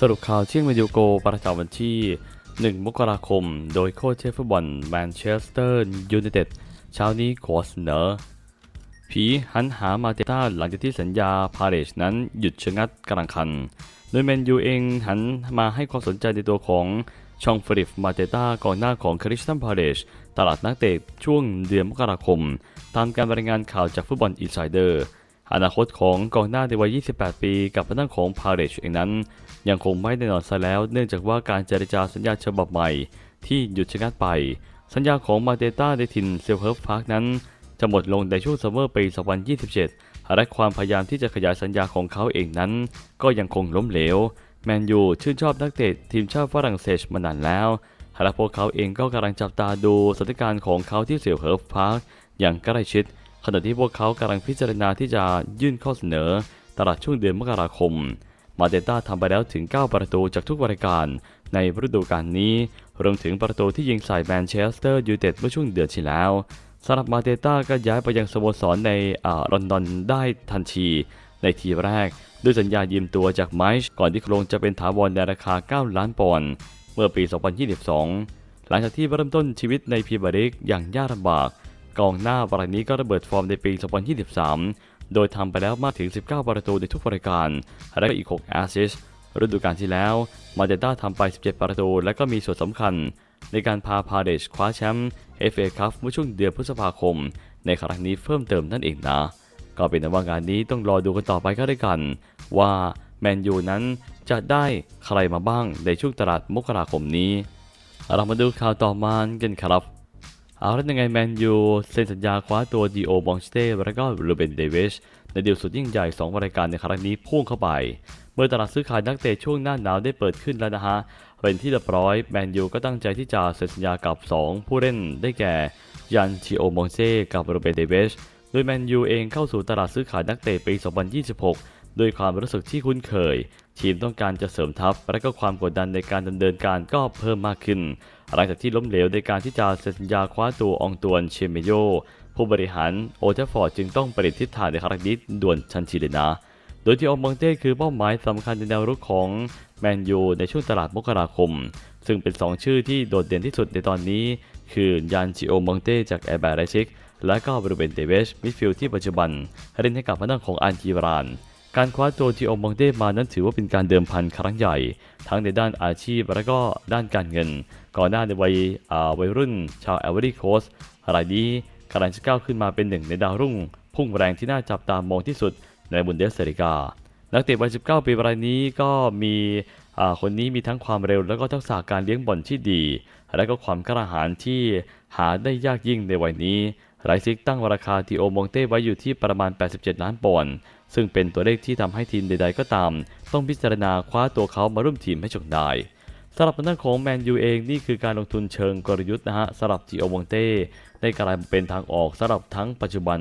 สรุปข่าวเที่ยงวิดีโอโกประจำวันที่ 1 มกราคม โดยโค้ชเชฟฟุตบอลแมนเชสเตอร์ยูไนเต็ดเช้านี้ขอเสนอ ผีหันหามาเตต้าหลังจากที่สัญญาพาเรชนั้นหยุดชะงัดกลางคัน โดยแมนยูเองหันมาให้ความสนใจในตัวของชองฟริฟมาเตต้ากองหน้าของคริสตันพาเรชตลาดนักเตะช่วงเดือนมกราคม ตามการรายงานข่าวจากฟุตบอลอินไซเดอร์ อนาคตของกองหน้าในวัย 28 ปีกับทางด้านของพาเรชเองนั้น ยังคงไม่แน่นอนซะแล้ว เนื่องจากว่าการเจรจาสัญญาฉบับใหม่ ที่หยุดชะงักไป สัญญาของมาเตต้าในถิ่นเซลเฮิร์ฟพาร์คนั้น จะหมดลงในช่วงซัมเมอร์ปี 2027 และความพยายามที่จะขยายสัญญาของเขาเองนั้น ก็ยังคงล้มเหลว แมนยูชื่นชอบนักเตะทีมชาติฝรั่งเศสมานานแล้วและพวกเขาเองก็กำลังจับตาดูสถานการณ์ของเขาที่เซลเฮิร์ฟพาร์คอย่างใกล้ชิด ขณะที่พวกเขากำลังพิจารณาที่จะยื่นข้อเสนอ ตลาดช่วงเดือนมกราคม มาเตต้าทำไปแล้วถึง 9 ประตูจากทุกรายการในฤดูกาลนี้ รวมถึงประตูที่ยิงใส่แมนเชสเตอร์ยูไนเต็ดเมื่อช่วงเดือนที่แล้วสำหรับมาเตต้าก็ย้ายไปยังสโมสรในอ่าลอนดอนได้ทันที ในทีแรก ด้วยสัญญายืมตัวจากไมช์ก่อนที่โครงจะเป็นถาวรในราคา 9 ล้านปอนด์เมื่อปี 2022 หลังจากที่เริ่มต้นชีวิตในพรีเมียร์ลีกอย่างยากลำบาก กองหน้ารายนี้ก็ระเบิดฟอร์มในปี 2023 โดยทำไปแล้วมากถึง 19 ประตูในทุกรายการ และก็อีก 6 แอสซิสฤดูกาลที่แล้ว มาเตต้าทำไป 17 ประตู และก็มีส่วนสำคัญ ในการพาพาเดชคว้าแชมป์ FA คัพเมื่อช่วงเดือนพฤษภาคม ในครั้งนี้เพิ่มเติมนั่นเองนะ ก็เป็นว่างานนี้ต้องรอดูกันต่อไปก็ได้กัน ว่าแมนยูนั้นจะได้ใครมาบ้างในช่วงตลาดมกราคมนี้ เรามาดูข่าวต่อมากันครับ เอาแล้วยังไงแมนยูเซ็นสัญญาคว้าตัวดีโอบองสเต้และก็รูเบนเดวิชในเดีลสุดยิ่งใหญ่2รายการในครั้งนี้พุ่งเข้าไป เมื่อตลาดซื้อขายนักเตะช่วงหน้าหนาวได้เปิดขึ้นแล้วนะฮะ เป็นที่เรียบร้อยแมนยูก็ตั้งใจที่จะเซ็นสัญญากับ 2 ผู้เล่นได้แก่ยันชิโอมองเซ่กับรูเบนเดวิชโดยแมนยูเองเข้าสู่ตลาดซื้อขายนักเตะปี 2026 ด้วยความรู้สึกที่คุ้นเคย ทีมต้องการจะเสริมทัพและก็ความกดดันในการดำเนินการก็เพิ่มมากขึ้น หลังจากที่ล้มเหลวในการที่จะเซ็นสัญญาคว้าตัวองตวนเชเมโย ผู้บริหารโอเทฟอร์ดจึงต้องเปลี่ยนทิศทางในครั้งนี้ด่วนทันทีเลยนะ โดยที่อองมองเต้คือเป้าหมายสำคัญในแนวรุกของแมนยูในช่วงตลาดมกราคม ซึ่งเป็น 2 ชื่อที่โดดเด่นที่สุดในตอนนี้ คือยันจิโอมองเต้จากแอร์แบร์ไรซิกและก็บริเวณเดเวชมิดฟิลด์ที่ปัจจุบันเล่นให้กับพนักของอันจีราน การคว้าตัวจิโอมองเต้มานั้นถือว่าเป็นการเดิมพันครั้งใหญ่ ทั้งในด้านอาชีพและก็ด้านการเงิน ก่อนหน้าในวัยวัยรุ่นชาวแอเวอรี่โคสรายนี้กำลังจะก้าวขึ้นมาเป็นหนึ่งในดาวรุ่ง พุ่งแรงที่น่าจับตามองที่สุดในบุนเดสเซริกา นักเตะวัย 19 ปีรายนี้ก็มีคนนี้มีทั้งความเร็ว และก็ทักษะการเลี้ยงบอลที่ดี และก็ความกล้าหาญที่หาได้ยากยิ่งในวัยนี้ ไรซิกตั้งราคาทีโอมงเต้ไว้อยู่ที่ประมาณ 87 ล้านปอนด์ ซึ่งเป็นตัวเลขที่ทำให้ทีมใดๆก็ตาม ต้องพิจารณาคว้าตัวเขามาร่วมทีมให้จงได้สำหรับทางด้านของแมนยูเองนี่คือการลงทุนเชิงกลยุทธ์นะฮะสำหรับจิโอมงเต้ได้กลายเป็นทางออกสำหรับทั้งปัจจุบัน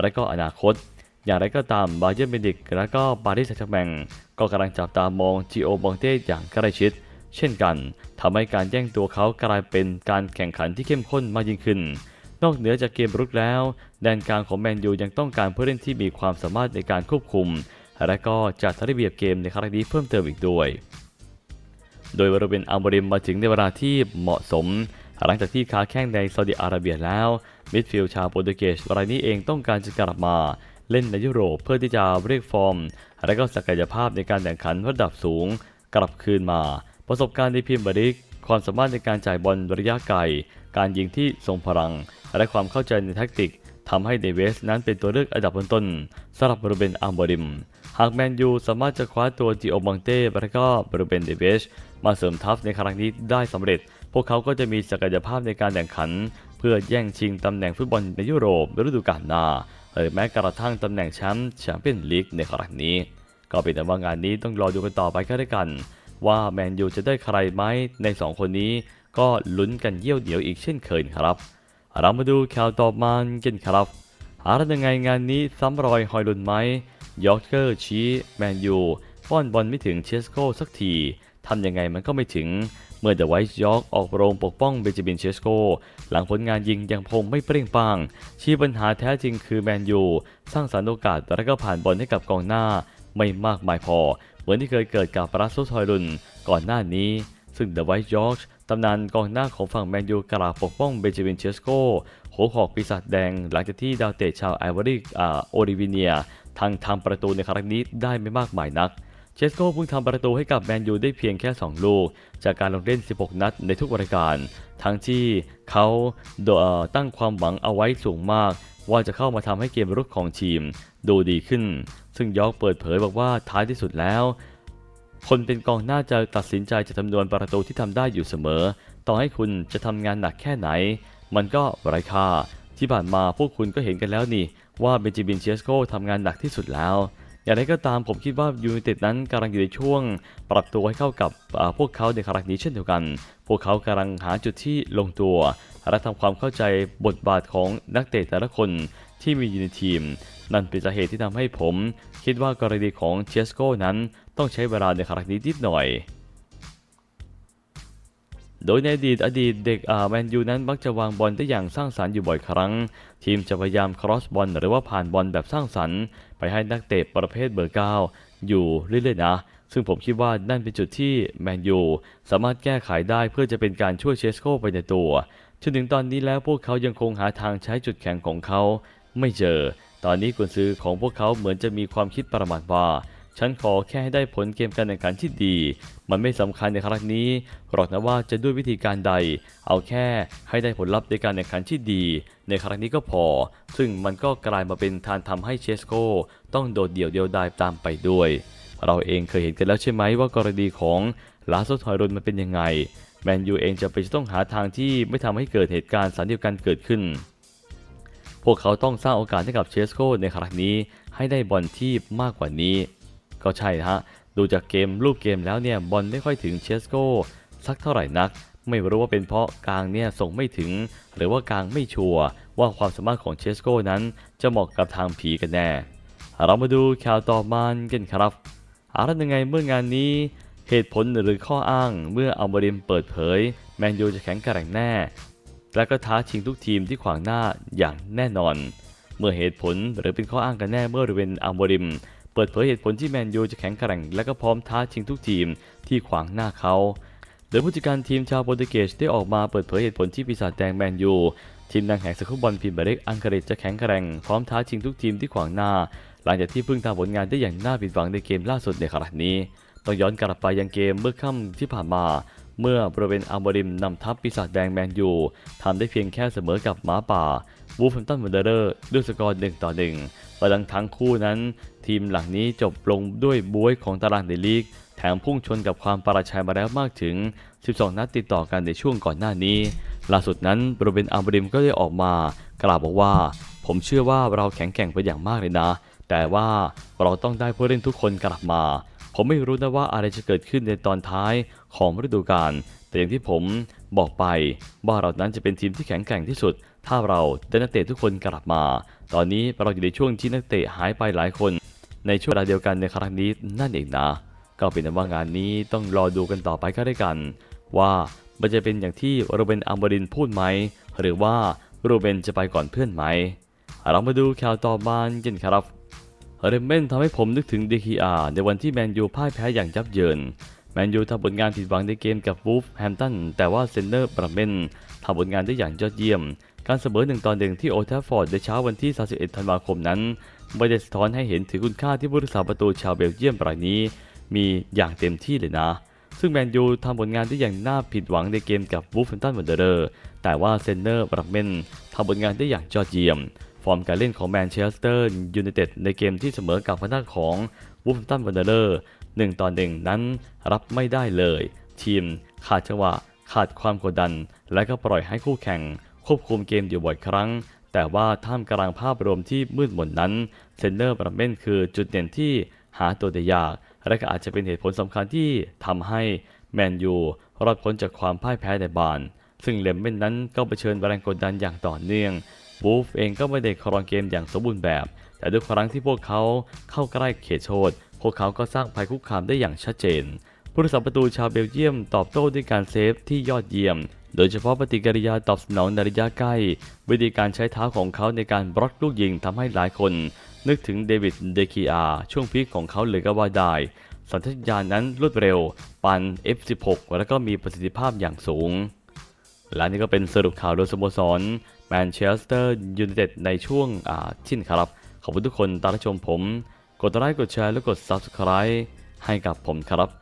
และก็อนาคต อย่างไรก็ตามบาเยอร์เมดิกและก็ปารีสแซงต์แชร์แมงก็กำลังจับตามองจิโอมงเต้อย่างใกล้ชิด เช่นกันทำให้การแย่งตัวเขากลายเป็นการแข่งขันที่เข้มข้นมากยิ่งขึ้น นอกเหนือจากเกมรุกแล้ว แดนกลางของแมนยูยังต้องการผู้เล่นที่มีความสามารถในการควบคุม และก็จัดระเบียบเกมในครั้งนี้เพิ่มเติมอีกด้วย โดยวรเบนอัลบริมมาถึงในเวลาที่เหมาะสม หลังจากที่ค้าแข้งในซาอุดิอาระเบียแล้ว มิดฟิลด์ชาวโปรตุเกสรายนี้เองต้องการจะกลับมาเล่นในยุโรปเพื่อที่จะเรียกฟอร์ม และก็ศักยภาพในการแข่งขันระดับสูง กลับคืนมา ประสบการณ์ในพรีเมียร์ลีก ความสามารถในการจ่ายบอลระยะไกล การยิงที่ทรงพลัง และความเข้าใจในแท็กติกทำให้เดวิสนั้นเป็นตัวเลือกอันดับต้นๆสำหรับบรูเบนอัลบริม หากแมนยูสามารถจะคว้าตัวจิโอบังเต้และก็บรูเบนเดวิสมาเสริมทัพในครั้งนี้ได้สำเร็จ พวกเขาก็จะมีศักยภาพในการแข่งขัน เพื่อแย่งชิงตำแหน่งฟุตบอลในยุโรปในฤดูกาลหน้าหรือแม้กระทั่งตำแหน่งแชมป์แชมเปี้ยนลีกในครั้งนี้ ก็เป็นแต่ว่างานนี้ต้องรอดูกันต่อไปก็ได้กัน ว่าแมนยูจะได้ใครไหมใน 2 คนนี้ ก็ลุ้นกันเยี่ยวเดียวอีกเช่นเคยครับ เรามาดูข่าวต่อมากันครับหาแล้วยังไงงานนี้ซ้ำรอยฮอยลุนไหมยอร์กเกอร์ชี้แมนยูป้อนบอลไม่ถึงเชสโกสักทีทำยังไงมันก็ไม่ถึง เมื่อเดอะไวท์ยอร์กออกโรงปกป้องเบนจามินเชสโก หลังผลงานยิงยังคงไม่เปร่งปัง ชี้ปัญหาแท้จริงคือแมนยูสร้างสรรค์โอกาสและก็ผ่านบอลให้กับกองหน้าไม่มากมายพอ เหมือนที่เคยเกิดกับปรัสโซทอยรุนก่อนหน้านี้ ซึ่งเดอะไวท์จอร์จตำนานกองหน้าของฝั่งแมนยูกราบปกป้องเบนจามินเชสโกหัวหอกปีศาจแดง หลังจากที่ดาวเตะชาวไอวอรี่โอริวิเนียทางทำประตูในครั้งนี้ได้ไม่มากมายนักเชสโกเพิ่งทำประตูให้กับแมนยูได้เพียงแค่ 2 ลูก จากการลงเล่น 16 นัดในทุกรายการ ทั้งที่เขาตั้งความหวังเอาไว้สูงมาก ว่าจะเข้ามาทำให้เกมรุกของทีมดูดีขึ้น ซึ่งยอกเปิดเผยบอกว่าท้ายที่สุดแล้ว คนเป็นกองหน้าจะตัดสินใจจะจำนวนประตูที่ทำได้อยู่เสมอ ต่อให้คุณจะทำงานหนักแค่ไหน มันก็ไร้ค่าที่ผ่านมาพวกคุณก็เห็นกันแล้วนี่ ว่าเบนจิมินเชสโกทำงานหนักที่สุดแล้ว อย่างไรก็ตามผมคิดว่ายูไนเต็ดนั้นกำลังอยู่ในช่วง ปรับตัวให้เข้ากับพวกเขาในครั้งนี้เช่นเดียวกัน พวกเขากำลังหาจุดที่ลงตัวและทำความเข้าใจบทบาทของนักเตะแต่ละคนที่มีอยู่ในทีม นั่นเป็นสาเหตุที่ทำให้ผม คิดว่ากรณีของเชสโกนั้นต้องใช้เวลาในครั้งนี้นิดหน่อย โดยในอดีตอดีตเด็กอาแมนยูนั้นมักจะวางบอลได้อย่างสร้างสรรค์อยู่บ่อยครั้ง ทีมจะพยายามครอสบอลหรือว่าผ่านบอลแบบสร้างสรรค์ ไปให้นักเตะประเภทเบอร์เก้าอยู่เรื่อยๆนะ ซึ่งผมคิดว่านั่นเป็นจุดที่แมนยูสามารถแก้ไขได้เพื่อจะเป็นการช่วยเชสโกไปในตัวจนถึงตอนนี้แล้วพวกเขายังคงหาทางใช้จุดแข็งของเขา ไม่เจอ ตอนนี้กุนซือของพวกเขาเหมือนจะมีความคิดประมาทว่า ฉันขอแค่ให้ได้ผลเกมการแข่งขันที่ดี มันไม่สำคัญในครั้งนี้หรอกนะว่าจะด้วยวิธีการใด เอาแค่ให้ได้ผลลัพธ์ในการแข่งขันที่ดี ในครั้งนี้ก็พอ ซึ่งมันก็กลายมาเป็นทานทำให้เชสโกต้องโดดเดี่ยวเดียวดายตามไปด้วย เราเองเคยเห็นกันแล้วใช่ไหมว่ากรณีของลาโซทอยรนมันเป็นยังไง แมนยูเองจะเป็นจะต้องหาทางที่ไม่ทำให้เกิดเหตุการณ์สันเดียวกันเกิดขึ้น พวกเขาต้องสร้างโอกาสให้กับเชสโกในครั้งนี้ให้ได้บอลที่มากกว่านี้ ก็ใช่ฮะ ดูจากเกมรูปเกมแล้วเนี่ยบอลไม่ค่อยถึงเชสโกสักเท่าไหร่นัก ไม่รู้ว่าเป็นเพราะกลางเนี่ยส่งไม่ถึง หรือว่ากลางไม่ชัวร์ว่าความสามารถของเชสโก้นั้นจะเหมาะกับทางผีกันแน่ เรามาดูข่าวต่อมากันครับอารัยังไงเมื่องานนี้เหตุผลหรือข้ออ้างเมื่ออัลบริมเปิดเผย แมนยูจะแข็งแกร่งแน่ และก็ท้าชิงทุกทีมที่ขวางหน้าอย่างแน่นอน เมื่อเหตุผลหรือเป็นข้ออ้างกันแน่เมื่อริเวนอัลบริม เปิดเผยเหตุผลที่แมนยูจะแข็งแกร่งและก็พร้อมท้าชิงทุกทีมที่ขวางหน้าเขา โดยผู้จัดการทีมชาวโปรตุเกสได้ออกมาเปิดเผยเหตุผลที่ปีศาจแดงแมนยูทีมดังแห่งสกุลบอลพรีเมียร์ลีกอังกฤษจะแข็งแกร่งพร้อมท้าชิงทุกทีมที่ขวางหน้า หลังจากที่เพิ่งทำผลงานได้อย่างน่าผิดหวังในเกมล่าสุดในครั้งนี้ ต้องย้อนกลับไปยังเกมเมื่อค่ำที่ผ่านมาเมื่อบริเวณอัลบริมนำทัพปีศาจแดงแมนยูทำได้เพียงแค่เสมอกับหมาป่าวูฟแฮมตันวันเดอร์ด้วยสกอร์1ต่อ1ประดังทั้งคู่นั้น ทีมหลังนี้จบลงด้วยบวยของตารางในลีก แถมพุ่งชนกับความประชัยมาแล้วมากถึง 12 นัดติดต่อกันในช่วงก่อนหน้านี้ ล่าสุดนั้นบริเวณอัลบริมก็ได้ออกมากล่าวบอกว่า ผมเชื่อว่าเราแข็งแกร่งไปอย่างมากเลยนะ แต่ว่าเราต้องได้ผู้เล่นทุกคนกลับมา ผมไม่รู้นะว่าอะไรจะเกิดขึ้นในตอนท้ายของฤดูกาลแต่อย่างที่ผมบอกไปว่าเรานั้นจะเป็นทีมที่แข็งแกร่งที่สุด ถ้าเราได้นักเตะทุกคนกลับมา ตอนนี้เราอยู่ในช่วงที่นักเตะหายไปหลายคน ในช่วงเวลาเดียวกันในครั้งนี้นั่นเองนะ ก็เป็นว่างานนี้ต้องรอดูกันต่อไปก็ได้กัน ว่ามันจะเป็นอย่างที่โรเบนอัมบรินพูดไหม หรือว่าโรเบนจะไปก่อนเพื่อนไหม เรามาดูข่าวต่อมากันครับเรมเบนทำให้ผมนึกถึง DKR ในวันที่แมนยูพ่ายแพ้อย่างยับเยิน แมนยูทำผลงานผิดหวังในเกมกับวูฟแฮมตันแต่ว่าเซนเนอร์บรัมเบนทำผลงานได้อย่างยอดเยี่ยม การเสมอหนึ่งต่อหนึ่งที่โอทัฟฟอร์ดในเช้าวันที่ 31 ธันวาคมนั้น ไม่ได้สะท้อนให้เห็นถึงคุณค่าที่ผู้รักษาประตูชาวเบลเยียมรายนี้ มีอย่างเต็มที่เลยนะ ซึ่งแมนยูทำผลงานได้อย่างน่าผิดหวังในเกมกับวูฟแฮมตันวันเดอร์ แต่ว่าเซนเนอร์บรัมเบนทำผลงานได้อย่างยอดเยี่ยม ฟอร์มการเล่นของแมนเชสเตอร์ยูไนเต็ดในเกมที่เสมอกับพนักของวูฟแฮมตันวันเดอร์หนึ่งต่อหนึ่งนั้นรับไม่ได้เลย ทีมขาดจังหวะขาดความกดดัน และก็ปล่อยให้คู่แข่งควบคุมเกมอยู่บ่อยครั้ง แต่ว่าท่ามกลางภาพรวมที่มืดมนนั้นเซนเนอร์บรัมเบนคือจุดเด่นที่หาตัวได้ยาก และก็อาจจะเป็นเหตุผลสำคัญที่ทำให้แมนยูรอดพ้นจากความพ่ายแพ้ในบาน ซึ่งเลมเบนนั้นก็เผชิญแรงกดดันอย่างต่อเนื่องวูฟเองก็ไม่ได้ครองเกมอย่างสมบูรณ์แบบ แต่ด้วยครั้งที่พวกเขาเข้าใกล้เขตโทษพวกเขาก็สร้างภัยคุกคามได้อย่างชัดเจน ผู้รักษาประตูชาวเบลเยียมตอบโต้ด้วยการเซฟที่ยอดเยี่ยม โดยเฉพาะปฏิกิริยาตอบสนองในระยะใกล้ วิธีการใช้เท้าของเขาในการบล็อกลูกยิงทำให้หลายคน นึกถึงเดวิดเดคีอาช่วงพีคของเขาเลยก็ว่าได้ สัญชาตญาณนั้นรวดเร็วปาน F16 แล้วก็มีประสิทธิภาพอย่างสูง และนี่ก็เป็นสรุปข่าวโดยสโมสรแมนเชสเตอร์ยูไนเต็ดในช่วงอ่าที่นครับ ขอบคุณทุกคนตามรับชมผม กดไลค์กดแชร์และกด Subscribe ให้กับผมครับ